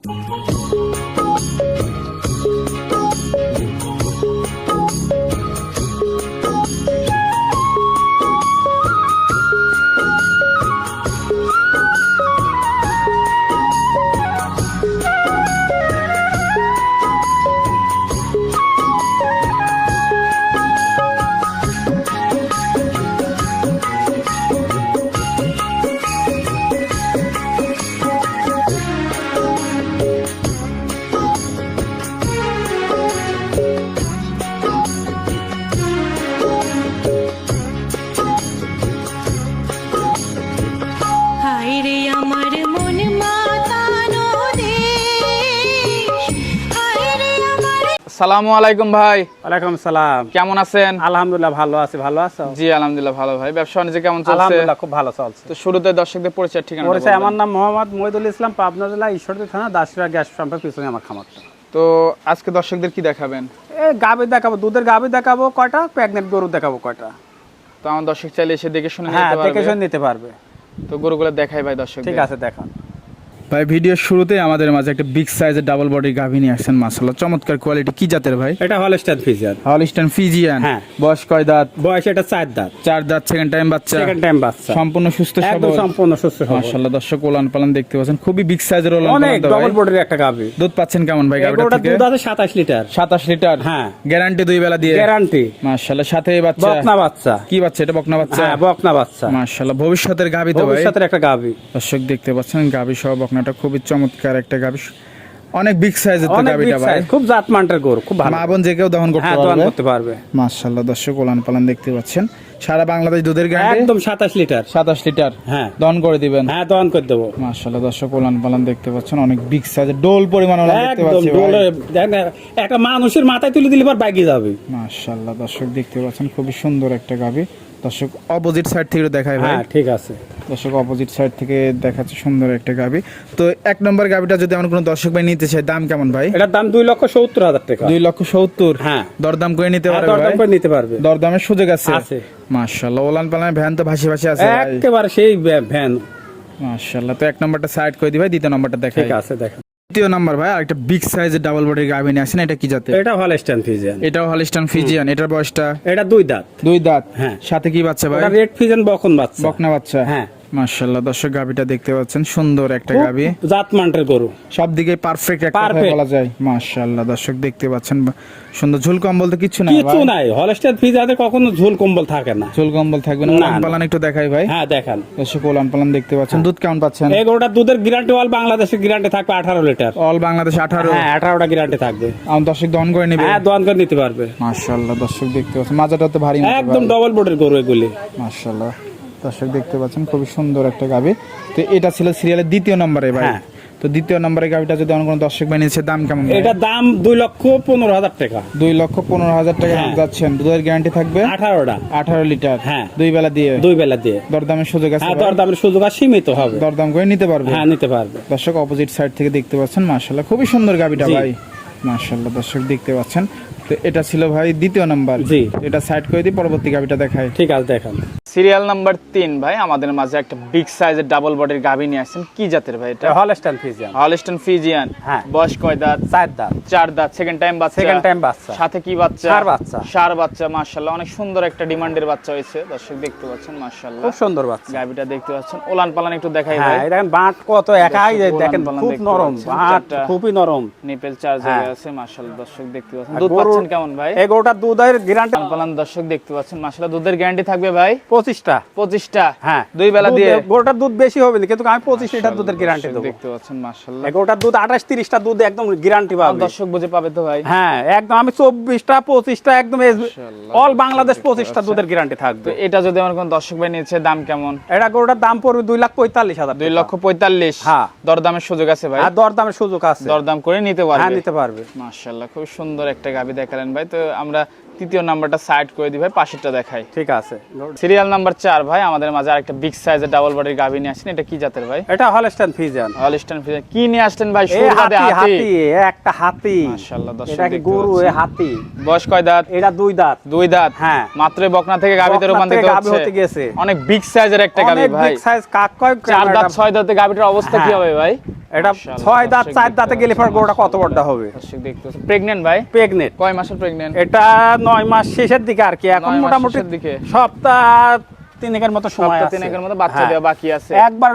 হায় রে আমার মন মাতানো দেশ রে আমার সালামু আলাইকুম ভাই। ওয়ালাইকুম সালাম। কেমন আছেন? আলহামদুলিল্লাহ ভালো আছি ভালো আছো? জি আলহামদুলিল্লাহ ভালো ভাই। ব্যবসা বাণিজ্য কেমন চলছে? আলহামদুলিল্লাহ খুব ভালো চলছে। তো শুরুতে দর্শকদের পরিচয় ঠিকানা পরিচয় আমার নাম মোহাম্মদ মহিদুল ইসলাম পাবনা জেলা ঈশ্বরদী থানা দাসরা গ্যাস পাম্পের পিছনে আমার খামারটা। তো আজকে দর্শকদের কি দেখাবেন? এই গাভি দেখাবো দুধের গাভি দেখাবো কয়টা প্রেগনেন্ট গরু দেখাবো কয়টা। তো আমার দর্শক চাইলে এসে দেখে শুনে হ্যাঁ দেখে শুনে নিতে পারবে। তো গরুগুলো দেখাই ভাই দর্শক ঠিক আছে দেখান। ভাই ভিডিওর শুরুতে আমাদের মাঝে একটা বিগ সাইজের ডাবল বডি গাভী নিয়ে আসছেন মাসাল্লাহ চমৎকার কোয়ালিটি কি জাতের ভাই? এটা হল স্ট্যান্ড ফিজিয়ার হলিস্টান ফিজিয়ান হ্যাঁ। বয়স কয় দাঁত? বয়স এটা চার দাঁত। চার দাঁত সেকেন্ড টাইম বাচ্চা। সেকেন্ড টাইম বাচ্চা। সম্পূর্ণ সুস্থ একদম সবল সম্পূর্ণ সুস্থ সবল। মাশাআল্লাহ দর্শক ওলান পালান দেখতে পাচ্ছেন। খুবই বিগ সাইজের ওলান অনেক পালান তো ভাই। বডির একটা গাভি। দুধ পাচ্ছেন কেমন ভাই গাভীটা থেকে? দুধ আছে সাতাশ লিটার। 27 লিটার? হ্যাঁ। গ্যারান্টি দুই বেলা দিয়ে? গ্যারান্টি মাশাআল্লাহ সাথে বাচ্চা। বকনা বাচ্চা। কি বাচ্চা এটা বকনা বাচ্চা? হ্যাঁ বকনা বাচ্চা। মাশাআল্লাহ ভবিষ্যতের গাভী তো ভাই। ভবিষ্যতের একটা গাভি। দর্শক দেখতে পাচ্ছেন গাভী সহ বকনাটা খুবই চমৎকার একটা গাভী অনেক বিগ সাইজের তো গাভীটা ভাই। খুব জাত মানটার গরু খুব ভালো। মা বোন যে কেউ দহন করতে হ্যাঁ পারবে। করতে পারবে। মাশাআল্লাহ দর্শক ওলান পালান দেখতে পাচ্ছেন। সারা বাংলাদেশ দুধের গ্যারান্টি একদম সাতাশ লিটার। 27 লিটার? হ্যাঁ। দহন করে দিবেন? হ্যাঁ দোয়ান করে দেবো। মাশাআল্লাহ দর্শক ওলান পালান দেখতে পাচ্ছেন। অনেক বিগ সাইজের ডোল পরিমাণ ওলান দেখতে একদম পাচ্ছি ডোলে ভাই। দেখেন একটা মানুষের মাথায় তুলে দিলে পর বাইকে যাবে। মাশাআল্লাহ দর্শক দেখতে পাচ্ছেন। খুবই সুন্দর একটা গাভী দর্শক অপোজিট সাইড থেকে দেখায় ভাই। হ্যাঁ ঠিক আছে। দর্শক অপোজিট সাইড থেকে দেখাচ্ছে সুন্দর একটা গাভী তো এক নম্বর গাভীটা যদি আমার কোনো দর্শক ভাই নিতে চায় দাম কেমন ভাই? এটার দাম দুই লক্ষ সত্তর হাজার টাকা। দুই লক্ষ সত্তর? হ্যাঁ। দরদাম করে নিতে হ্যাঁ, পারবে দরদাম করে নিতে পারবে। দরদামের সুযোগ আছে। মাশাআল্লাহ ওলান পালান ভ্যান তো ভাসি ভাসি আছে। একেবারে সেই ভ্যান। মাশাআল্লাহ তো এক নম্বরটা সাইড করে দি ভাই দ্বিতীয় নম্বরটা দেখাই। ঠিক আছে দ্বিতীয় নম্বর ভাই আরেকটা বিগ সাইজের ডাবল বডির গাভী নিয়ে আসেন এটা কি জাতের? এটা হলস্টাইন ফিজিয়ান এটাও হলস্টাইন ফিজিয়ান এটার বয়সটা? এটা দুই দাঁত। দুই দাঁত। হ্যাঁ। সাথে কি বাচ্চা ভাই? রেড ফিজিয়ান বকন বাচ্চা। বকনা বাচ্চা। হ্যাঁ। মাশাআল্লাহ দর্শক গাভীটা দেখতে পাচ্ছেন সুন্দর একটা গাভী। জাত মানটার গরু। সব দিকে পারফেক্ট একটা কথা বলা যায়। মাশাআল্লাহ দর্শক দেখতে পাচ্ছেন সুন্দর ঝুল কম্বল তো কিচ্ছু নাই কিছু নাই হল স্ট্যান্ড ফিজিয়াতে কখনো ঝোল কম্বল থাকে না। ঝুল কম্বল থাকবে না। ওলান পালান একটু দেখাই ভাই। হ্যাঁ দেখান। দর্শক ওলান পালান দেখতে পাচ্ছেন দুধ কেমন পাচ্ছেন? এই গরুটা দুধের গ্যারান্টি অল বাংলাদেশের গ্যারান্টি থাকবে আঠারো লিটার। অল বাংলাদেশ আঠারো। হ্যাঁ আঠারোটা গ্যারান্টি থাকবে। আমার দর্শক দহন করে নেবে। হ্যাঁ করে নিতে পারবে। মাশাআল্লাহ দর্শক দেখতে পাচ্ছেন মাজাটা তো ভারী একদম ডবল বোর্ডের গরু এগুলি। মাশাআল্লাহ। দর্শক দেখতে পাচ্ছেন খুবই সুন্দর একটা গাভী তো এটা ছিল সিরিয়ালের দ্বিতীয় নম্বরে ভাই। হ্যাঁ। তো দ্বিতীয় নম্বরে গাভীটা যদি অন্য কোনো দর্শক দাম কেমন? এটার দাম দুই লক্ষ পনেরো হাজার টাকা। দুই লক্ষ পনেরো হাজার টাকা হ্যাঁ। যাচ্ছেন। দুধের গ্যারান্টি থাকবে? আঠারোটা। আঠারো লিটার। হ্যাঁ। দুই বেলা দিয়ে? দুই বেলা দিয়ে। দরদামের সুযোগ আছে হ্যাঁ দরদামের সুযোগ আর সীমিত হবে। দরদাম করে নিতে পারবে? হ্যাঁ নিতে পারবে। দর্শক অপোজিট সাইড থেকে দেখতে পাচ্ছেন মাশাল্লাহ খুবই সুন্দর গাবিটা ভাই। মাশাল্লাহ দর্শক দেখতে পাচ্ছেন। তো এটা ছিল ভাই দ্বিতীয় নাম্বার। জি। এটা সাইড করে দিই পরবর্তী গাবিটা দেখায় ঠিক আছে দেখান। সিরিয়াল নাম্বার তিন ভাই আমাদের মাঝে একটা বিগ সাইজের ডাবল বডির গাবি নিয়ে আসছেন। কি জাতের ভাই এটা? হল স্ট্যান্ড ফিজিয়ান। হলিস্টন ফিজিয়ান। হ্যাঁ। বয়স কয় দাঁত? চার দাঁত। চার দাঁত। সেকেন্ড টাইম বাচ্চা। সেকেন্ড টাইম বাচ্চা। সাথে কি বাচ্চা? ষাঁড় বাচ্চা। সার বাচ্চা মাশাআল্লাহ। অনেক সুন্দর একটা ডিমান্ডের বাচ্চা হয়েছে। দর্শক দেখতে পাচ্ছেন মাশাআল্লাহ। খুব সুন্দর বাচ্চা। গাবিটা দেখতে পাচ্ছেন। ওলান পালান একটু দেখাই হ্যাঁ ভাই। এই দেখেন বাঁট কত একাই দেখেন খুব নরম বাঁট। খুবই নরম। নিপেল চার জায়গায় হ্যাঁ। আছে মাশাআল্লাহ। দর্শক দেখতে পাচ্ছেন। দুধ পাচ্ছেন কেমন ভাই? এই গরুটার দুধের গ্যারান্টি ওলান পালান দর্শক দেখতে পাচ্ছেন। মাশাআল্লাহ দুধের গ্যারান্টি থাকবে ভাই? পঁচিশটা। পঁচিশটা। হ্যাঁ। দুই বেলা দিয়ে গরুটার দুধ বেশি হবে না কিন্তু আমি পঁচিশ লিটার দুধের গ্যারান্টি দেবো। দেখতে পাচ্ছেন গরুটার দুধ আঠাশ তিরিশটা দুধ একদম গ্যারান্টি পাবে দর্শক বুঝে পাবে তো ভাই। হ্যাঁ একদম আমি চব্বিশটা পঁচিশটা একদম অল বাংলাদেশ পঁচিশটা দুধের গ্যারান্টি থাকবে। এটা যদি আমার কোন দর্শক ভাই নিচ্ছে দাম কেমন? এটা গরুটার দাম পড়বে দুই লাখ পঁয়তাল্লিশ হাজার দুই। লক্ষ পঁয়তাল্লিশ। হ্যাঁ। দরদামের সুযোগ আছে ভাই। আর দরদামের সুযোগ আছে। দরদাম করে নিতে হ্যাঁ পারবে নিতে পারবে। মাশাআল্লাহ খুব সুন্দর একটা গাবি দেখালেন ভাই। তো আমরা তৃতীয় নাম্বারটা সাইড করে দিই ভাই পাশেরটা দেখাই। ঠিক আছে সিরিয়াল নাম্বার চার ভাই আমাদের মাঝে আরেকটা বিগ সাইজের ডাবল বডির গাভি নিয়ে আসছেন এটা কি জাতের ভাই? এটা হলস্টাইন ফিজিয়ান হলিস্টান ফ্রিজ কি নিয়ে আসছেন ভাই হাতি হাতি? একটা হাতি। মাশাআল্লাহ দর্শক এটা কি গরু এ হাতি। বয়স কয় দাঁত? এটা দুই দাঁত। দুই দাঁত? হ্যাঁ। মাত্র বকনা থেকে গাবিতে বকনা রূপান্তরিত গাভী হচ্ছে। হতে গেছে। অনেক বিগ সাইজের একটা গাবি অনেক ভাই। বিগ সাইজ কাক কয় চার দাঁত ছয় দাঁতে গাবিটার অবস্থা কি হ্যাঁ। হবে ভাই? এটা ছয় দাঁত চার দাঁতে গেলে পর গরুটা কত বড়টা হবে? প্রেগনেন্ট ভাই? প্রেগনেন্ট কয় মাসের প্রেগনেন্ট এটা নয় মাস শেষের দিকে আর কি এখন মোটামুটি দিকে। সপ্তাহ তিনেকের মতো সময় আছে। তিনেকের মতো বাচ্চা হ্যাঁ। দেওয়া বাকি আছে। একবার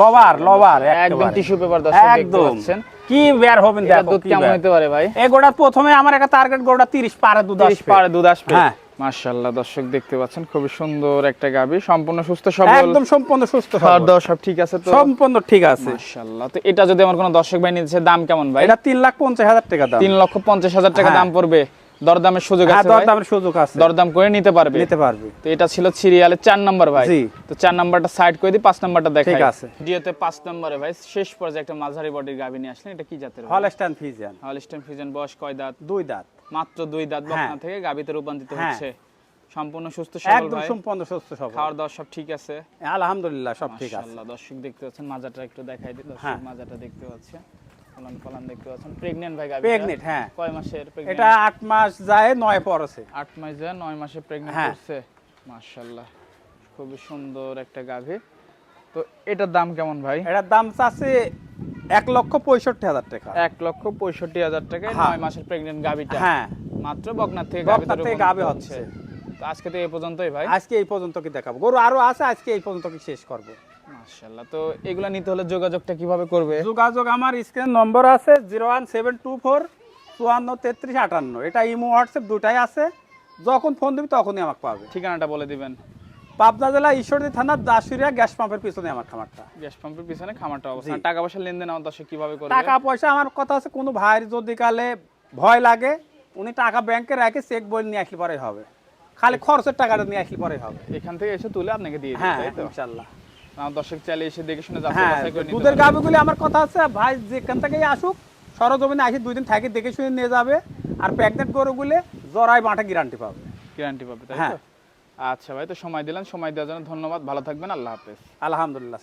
লবার লবার একদম টিস্যু পেপার দর্শক দেখতে একদম। পাচ্ছেন। কি বের হবেন দেখো দুধ কেমন হতে পারে ভাই? এই গোড়া প্রথমে আমার একটা টার্গেট গোড়া 30 পারে দুধ 30 আসবে। পারে দুধ আসবে। হ্যাঁ। মাশাআল্লাহ দর্শক দেখতে পাচ্ছেন খুবই সুন্দর একটা গাবি। সম্পূর্ণ সুস্থ সবল। একদম সম্পূর্ণ সুস্থ সবল। দাওয়া সব ঠিক আছে তো? সম্পূর্ণ ঠিক আছে। মাশাআল্লাহ তো এটা যদি আমার কোনো দর্শক ভাই নিতে দাম কেমন ভাই? এটা তিন লাখ পঞ্চাশ হাজার টাকা দাম। তিন লক্ষ পঞ্চাশ হাজার টাকা হ্যাঁ। দাম পড়বে। দরদামের সুযোগ হ্যাঁ আছে? দরদামের সুযোগ আছে। দরদাম করে নিতে পারবে? নিতে পারবে। তো এটা ছিল সিরিয়ালের চার নাম্বার ভাই। জি। তো চার নাম্বারটা সাইড করে দিই পাঁচ নাম্বারটা দেখাই। ঠিক আছে। ভিডিওতে পাঁচ নম্বরে ভাই শেষ পর্যায়ে একটা মাঝারি বডির গাভী নিয়ে আসলেন। এটা কি জাতের হলস্টাইন ফিজিয়ান হলস্টেন ফিজন বয়স কয় দাঁত? দুই দাঁত। মাত্র দুই দাঁত হ্যাঁ। বকনা থেকে গাভীতে রূপান্তরিত হ্যাঁ। হচ্ছে সম্পূর্ণ সুস্থ সবল একদম সম্পূর্ণ সুস্থ সবল খাওয়ার দাওয়া সব ঠিক আছে আলহামদুলিল্লাহ সব ঠিক আছে মাশাআল্লাহ দর্শক দেখতে পাচ্ছেন মাজাটা একটু দেখাই দিই দর্শক হ্যাঁ। মাজাটা দেখতে পাচ্ছেন ফলান ফলান দেখতে পাচ্ছেন প্রেগন্যান্ট ভাই গাভী Pregnant, হ্যাঁ। কয় মাসের pregnant? এটা আট মাস যায় নয় পড়ছে আট মাস যায় নয় মাসে প্রেগনেন্ট হ্যাঁ। করছে মাশাআল্লাহ খুবই সুন্দর একটা গাভী তো এটার দাম কেমন ভাই এটার দাম চাচ্ছে এক লক্ষ পঁয়ষট্টি হাজার টাকা। এক লক্ষ পঁয়ষট্টি হাজার টাকায় হ্যাঁ। নয় মাসের প্রেগনেন্ট গাভীটা। হ্যাঁ। মাত্র বকনার থেকে বকনার থেকে গাভী হচ্ছে। হচ্ছে। আজকে তো এই পর্যন্তই ভাই। আজকে এই পর্যন্ত কি দেখাবো? গরু আরও আছে আজকে এই পর্যন্ত কি শেষ করব? মাশাআল্লাহ। তো এগুলা নিতে হলে যোগাযোগটা কীভাবে করবে? যোগাযোগ আমার স্ক্রিন নম্বর আছে zero one seven two four চুয়ান্ন তেত্রিশ আটান্ন। এটা ইমো হোয়াটসঅ্যাপ দুটাই আছে। যখন ফোন দিবি তখনই আমাকে পাবে। ঠিকানাটা বলে দিবেন। পাবনা জেলা ঈশ্বরদী থানা দাসুরিয়া গ্যাস পাম্পের পিছনে আমার খামারটা। গ্যাস পাম্পের পিছনে খামারটা অবস্থান টাকা পয়সা লেনদেন আমার দর্শক কীভাবে করবে? টাকা পয়সা আমার কথা আছে কোনো ভাইয়ের যদি কালে ভয় লাগে উনি টাকা ব্যাংকে রেখে চেক বই নিয়ে আসলে পরে হবে। খালি খরচের টাকাটা নিয়ে আসলে পরে হবে। এখান থেকে এসে তুলে আপনাকে দিয়ে হ্যাঁ ইনশাল্লাহ আমার দর্শক চাইলে এসে দেখে শুনে যাচাই হ্যাঁ দুধের পারবে। আমার কথা আছে ভাই যেখান থেকেই আসুক সরজমিনে আসি দুই দিন থাকি দেখে শুনে নিয়ে যাবে আর প্রেগনেন্ট গরুগুলি জরাই মাঠে গ্যারান্টি পাবে। গ্যারান্টি পাবে তাই হ্যাঁ। আচ্ছা ভাই তো সময় দিলেন সময় দেওয়ার জন্য ধন্যবাদ ভালো থাকবেন আল্লাহ হাফেজ। আলহামদুলিল্লাহ